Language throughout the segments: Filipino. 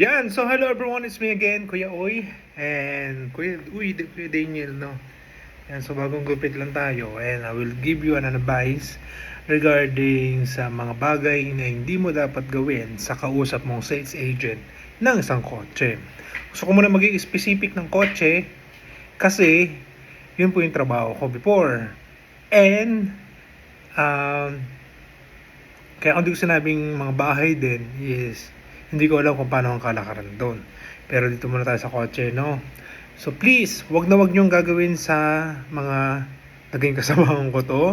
Yan, so hello everyone, it's me again, Kuya Oy. And Kuya, uy, Kuya Daniel, no? Yan, so bagong gupit lang tayo. And I will give you an advice regarding sa mga bagay na hindi mo dapat gawin sa kausap mong sales agent ng isang kotse. Gusto ko muna maging specific ng kotse kasi yun po yung trabaho ko before. And, um, kaya kung di ko sinabing mga bahay din is hindi ko alam kung paano ang kalakaran doon. Pero dito muna tayo sa kotse, no? So please, wag na wag niyong gagawin sa mga naging kasamahan ko to.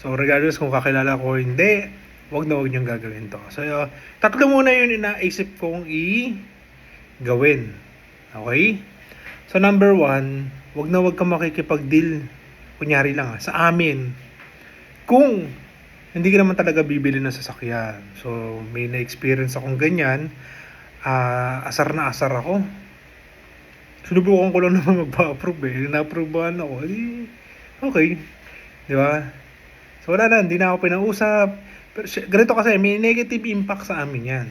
So regardless kung kakilala ko hindi, wag na wag niyong gagawin to. So uh, tatlo muna yun inaisip kong i-gawin. Okay? So number one, wag na wag ka makikipag-deal, kunyari lang ah, sa amin. Kung hindi ka naman talaga bibili ng sasakyan. So, may na-experience akong ganyan. Ah, asar na asar ako. Sinubukan ko lang naman magpa-approve eh. Na-approvean ako. Di, okay. Di ba? So, wala na. Hindi na ako pinausap. Pero ganito kasi, may negative impact sa amin yan.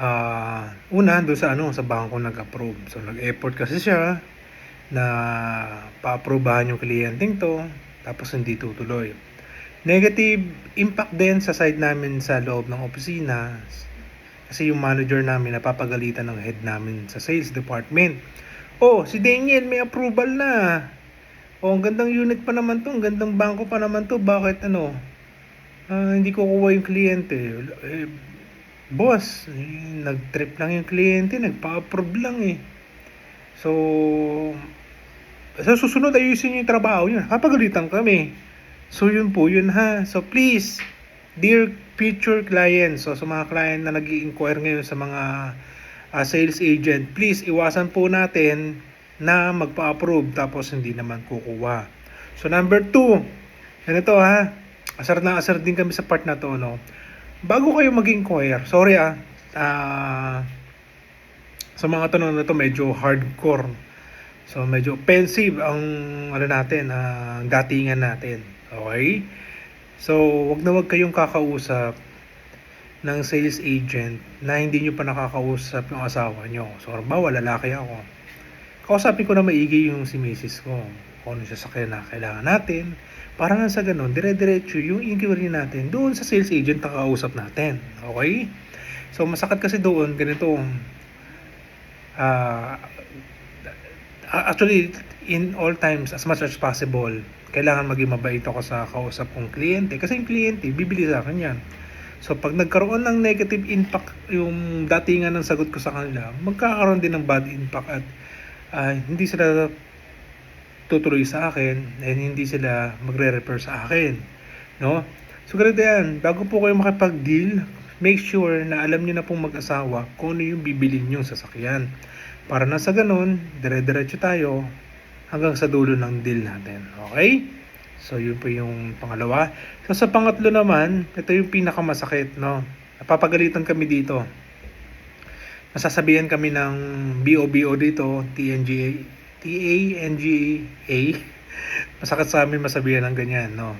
Ah, una, doon sa ano, sa bangko nag-approve. So, nag-effort kasi siya na pa-approvehan yung kliyenteng to, tapos hindi tutuloy. Negative impact din sa side namin sa loob ng opisina kasi yung manager namin napapagalitan ng head namin sa sales department. Oh, si Daniel may approval na. Oh, ang gandang unit pa naman to, ang gandang bangko pa naman to. Bakit ano? ah, hindi ko kuha yung kliyente. Eh, boss, nag-trip lang yung kliyente, nagpa-approve lang eh. So, sa susunod ayusin yung trabaho niyo. Kapagalitan kami. So yun po, yun ha. So please, dear future clients, so sa mga client na nag inquire ngayon sa mga ah, sales agent, please iwasan po natin na magpa-approve tapos hindi naman kukuha. So number two, ganito ha, asar na asar din kami sa part na to, no? Bago kayo mag-inquire, sorry ah, ah, sa mga tanong na to medyo hardcore. So medyo offensive ang ano natin, ang datingan natin. Okay? So, wag na wag kayong kakausap ng sales agent na hindi nyo pa nakakausap yung asawa nyo. So, halimbawa, lalaki ako. Kausapin ko na maigi yung si misis ko. Kung ano sasakyan na kailangan natin. Para nga sa ganun, dire-diretso yung inquiry natin doon sa sales agent na kakausap natin. Okay? So, masakit kasi doon, ganito, ah, actually, in all times, as much as possible, kailangan maging mabait ako sa kausap kong kliyente. Kasi yung kliyente, bibili sa akin yan. So, pag nagkaroon ng negative impact yung datingan ng sagot ko sa kanila, magkakaroon din ng bad impact at ah, hindi sila tutuloy sa akin and hindi sila magre-refer sa akin. No? So, ganito yan. Bago po kayo makipag-deal, make sure na alam niyo na pong mag-asawa kung ano yung bibili niyo sasakyan. Para na sa ganun, dire-diretso tayo hanggang sa dulo ng deal natin. Okay? So, yun po yung pangalawa. So, sa pangatlo naman, ito yung pinakamasakit, no? Napapagalitan kami dito. Nasasabihan kami ng BOBO dito, TNGA, TANGA. Masakit sa amin masabihan ng ganyan, no?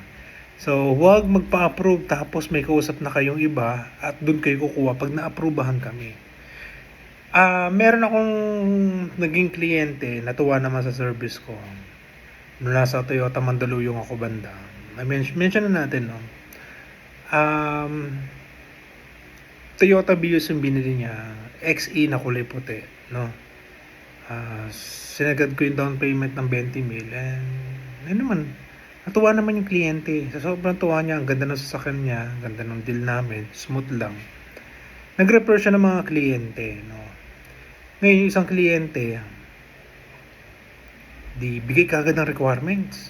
So, huwag magpa-approve tapos may kausap na kayong iba at doon kayo kukuha pag na-approvehan kami. Ah, meron akong naging kliyente, natuwa naman sa service ko. Nung nasa Toyota Mandaluyong ako banda. I mention, mention na natin, no? Um, Toyota Vios yung binili niya. XE na kulay puti, no? Ah, sinagad ko yung down payment ng 20 mil. And, ano naman, natuwa naman yung kliyente. Sa sobrang tuwa niya, ang ganda ng sasakyan niya, ang ganda ng deal namin, smooth lang. Nag-refer siya ng mga kliyente, no? Ngayon, yung isang kliyente, di bigay ka agad ng requirements.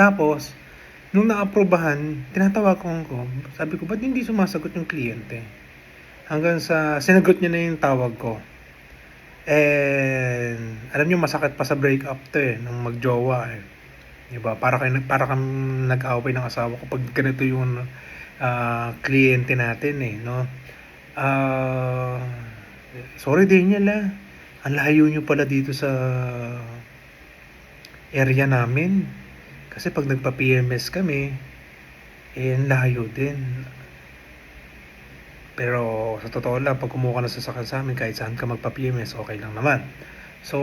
Tapos, nung na-aprobahan, tinatawag ko sabi ko, ba't hindi sumasagot yung kliyente? Hanggang sa, sinagot niya na yung tawag ko. And, alam niyo masakit pa sa breakup to eh, nung magjowa eh. Diba? Para kayo, para kang nag-away ng asawa ko pag ganito yung ah, kliyente natin eh, no? Ah, sorry Daniel ah. Ang layo nyo pala dito sa area namin. Kasi pag nagpa-PMS kami, eh, ang layo din. Pero sa totoo lang, pag kumuha ka ng sasakyan sa amin, kahit saan ka magpa-PMS, okay lang naman. So,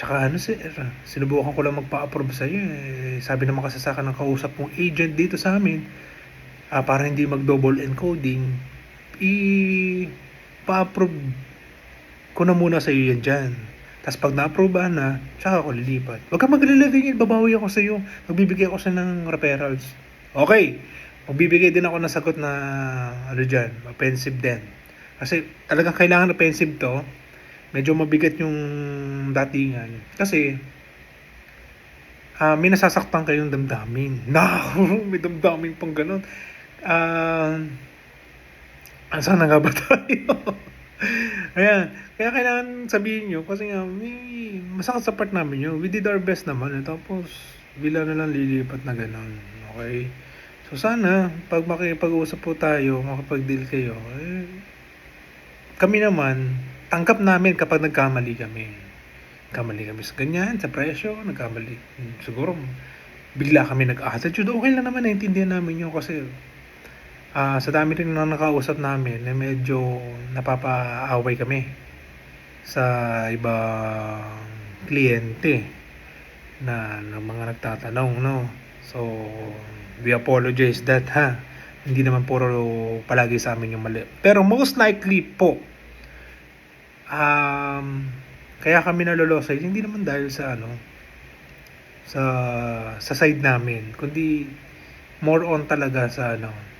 tsaka ano sir, sinubukan ko lang magpa-approve sa iyo. Eh. Sabi naman kasi sa akin ng kausap kong agent dito sa amin, ah, para hindi mag-double encoding, i-pa-approve ko na muna sa iyo yan dyan. Tapos pag na-approve na, tsaka ako lilipat. Huwag kang magliliving, babawi ako sa iyo. Magbibigay ako sa ng referrals. Okay. Magbibigay din ako ng sagot na ano dyan, offensive din. Kasi talagang kailangan offensive to. Medyo mabigat yung datingan. Kasi ah may nasasaktan kayong damdamin. Naku, may damdamin pang ganun. Ah, saan na nga ba tayo? Ayan. Kaya kailangan sabihin nyo, kasi nga, may masakit sa part namin yun. We did our best naman. Eh. Tapos, bila na lang lilipat na ganun. Okay? So, sana, pag makipag-usap po tayo, makapag-deal kayo, eh, kami naman, tanggap namin kapag nagkamali kami. Nagkamali kami sa ganyan, sa presyo, nagkamali. Siguro, bigla kami nag-attitude. Okay lang naman, naintindihan namin yun kasi ah sa dami rin na nakausap namin, na medyo napapaaway kami sa ibang kliyente na, na mga nagtatanong, no? So, we apologize that, ha? Hindi naman puro palagi sa amin yung mali. Pero most likely po, um, kaya kami nalolosay, hindi naman dahil sa ano, sa sa side namin, kundi more on talaga sa ano,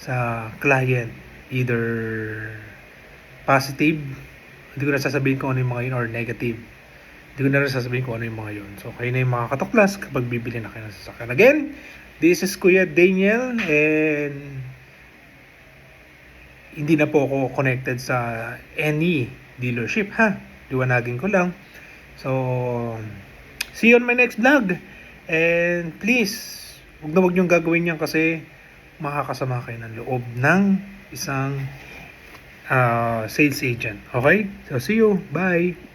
sa client, either positive, hindi ko na sasabihin kung ano yung mga yun, or negative. Hindi ko na rin sasabihin kung ano yung mga yun. So, kayo na yung mga katuklas kapag bibili na kayo ng sasakyan. Again, this is Kuya Daniel, and hindi na po ako connected sa any dealership, ha? Liwanagin ko lang. So, see you on my next vlog. And please, huwag na huwag niyong gagawin yan kasi makakasama kayo ng loob ng isang ah, sales agent. Okay? So, see you. Bye!